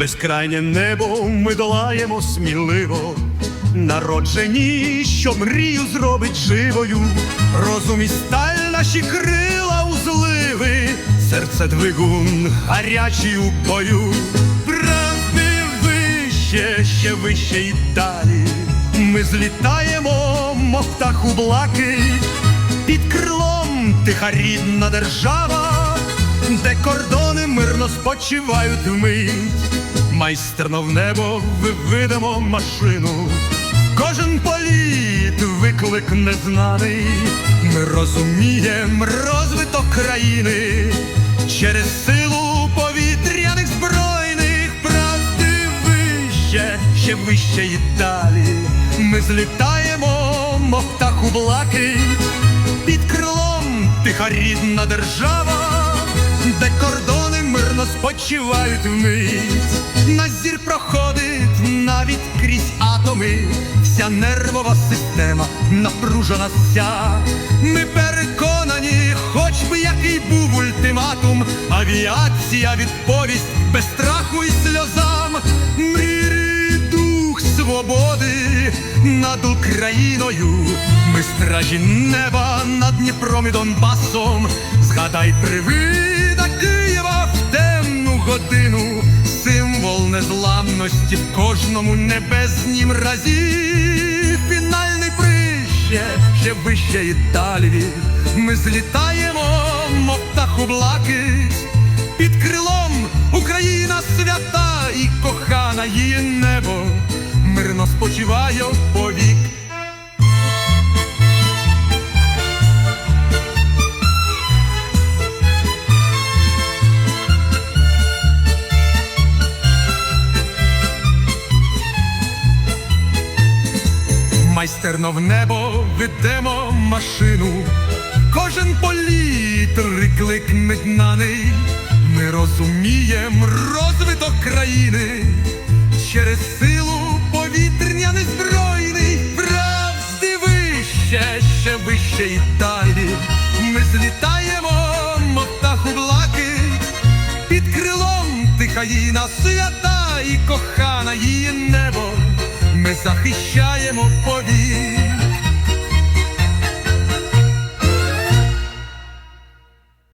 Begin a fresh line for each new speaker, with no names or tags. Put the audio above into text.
безкрайнє небо ми долаємо сміливо, народжені, що мрію зробить живою, розум і сталь наші крила у зливи, серце двигун гарячий у бою, правди вище, ще вище і далі. Ми злітаємо, мов птах у блакить, під крилом тиха рідна держава, де кордони мирно спочивають вмить. Майстерно в небо виведемо машину, кожен політ виклик незнаний. Ми розуміємо розвиток країни через силу повітряних збройних правди вище, ще вище і далі. Ми злітаємо, мов птах у блакить, під крилом тиха рідна держава, де кордони мирно спочивають вмить. Наш зір проходить навіть крізь атоми, вся нервова система напружена вся. Ми переконані, хоч би який був ультиматум, авіація відповість без страху і сльозам. Мрій дух свободи над Україною. Ми стражі неба над Дніпром і Донбасом. Згадай привида незламності в кожному небеснім разі. Фінальний прище, ще вище і далі. Ми злітаємо, мов птаху блакить, під крилом Україна свята і кохана її небо, мирно спочиває Майстерно в небо ведемо машину, кожен політ приклик незнаний. Ми розуміємо розвиток країни через силу повітря незбройний, правди вище, ще вище і далі. Ми злітаємо, мов птаху блакить, під крилом тихаїна свята і. Ми захищаємо повік.